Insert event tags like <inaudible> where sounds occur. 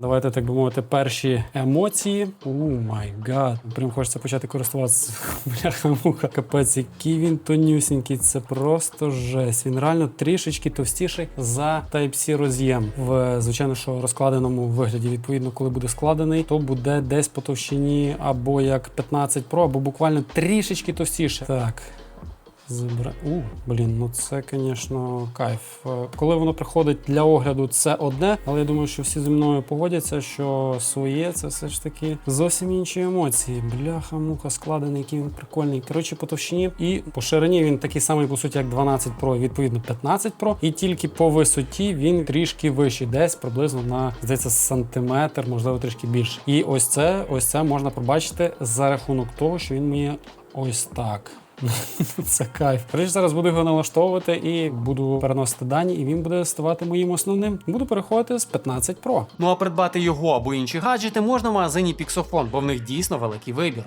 Давайте, так би мовити, перші емоції. У май гад. Прям хочеться почати користуватися. <laughs> Бляха-муха. Капець, який він тонюсінький. Це просто жесть. Він реально трішечки товстіший за Type-C роз'єм. В звичайно, що розкладеному вигляді. Відповідно, коли буде складений, то буде десь по товщині або як 15 Pro, або буквально трішечки товстіше. Так. Забра... У, блін, ну це, звісно, кайф. Е, Коли воно приходить для огляду, це одне, але я думаю, що всі зі мною погодяться, що своє це все ж таки зовсім інші емоції. Бляха, муха, складений, який він прикольний. Коротше, по товщині і по ширині він такий самий, по суті, як 12 Pro, відповідно 15 Pro. І тільки по висоті він трішки вищий, десь приблизно на здається сантиметр, можливо, трішки більше. І ось це, ось це можна побачити за рахунок того, що він має ось так. <laughs> Це кайф. Коротше, зараз буду його налаштовувати і буду переносити дані, і він буде ставати моїм основним. Буду переходити з 15 Pro. Ну а придбати його або інші гаджети можна в магазині Pixofon, бо в них дійсно великий вибір.